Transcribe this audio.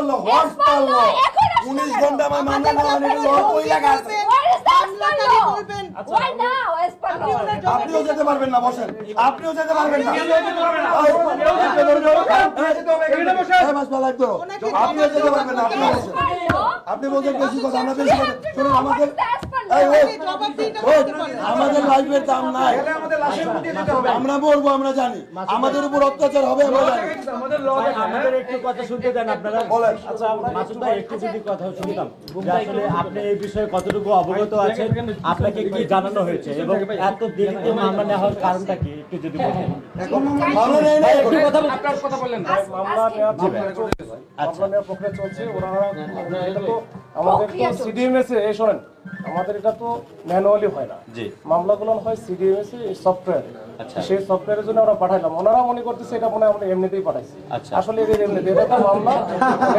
পারল হর্স পারল উনিশ ঘণ্টা আমার মামলা না হলে ল কই লাগা আছে। Law? আপনিও যেতে পারবেন না বসেন। আপনিও যেতে পারবেন না। আপনিও যেতে পারবেন না? আপনি বলছেন বেশি কথা আমরা বেশি কথা। শুনুন আমাদের আমাদের লাইফের দাম নাই। আমরা বলব আমরা জানি। আমাদের উপর অত্যাচার হবে আমরা জানি। আমাদের একটু কথা শুনতে দেন আপনারা। বলেন। আচ্ছা মাসুদ ভাই একটু যদি কথা শুনতাম আসলে আপনি এই বিষয়ে কতটুকু অবগত আছেন আপনাকে কি জানানো হয়েছে? এবং এত দেরিতে মামলা নেওয়া হওয়ার কারণটা কি? একটু যদি বলেন। মামলা নেই না একটু কথা বলুন। মামলা ask প্রক্রিয়া চলছে মামলা নেওয়ার প্রক্রিয়া চলছে। ওরা আমাদের তো সিডিএমএস এ শোনেন। আমাদের এটা তো ম্যানুয়ালি হয় না জি। মামলাগুলো হয় সিডিএমএস সফটওয়্যার আচ্ছা। সেই সফটওয়্যারের জন্য আমরা পাঠাইলাম ওনারা মনে করতেছে এটা মনে হয় আমরা এমনিতেই পাঠাইছি আচ্ছা। আসলে এটা এমনিতে এটা মামলা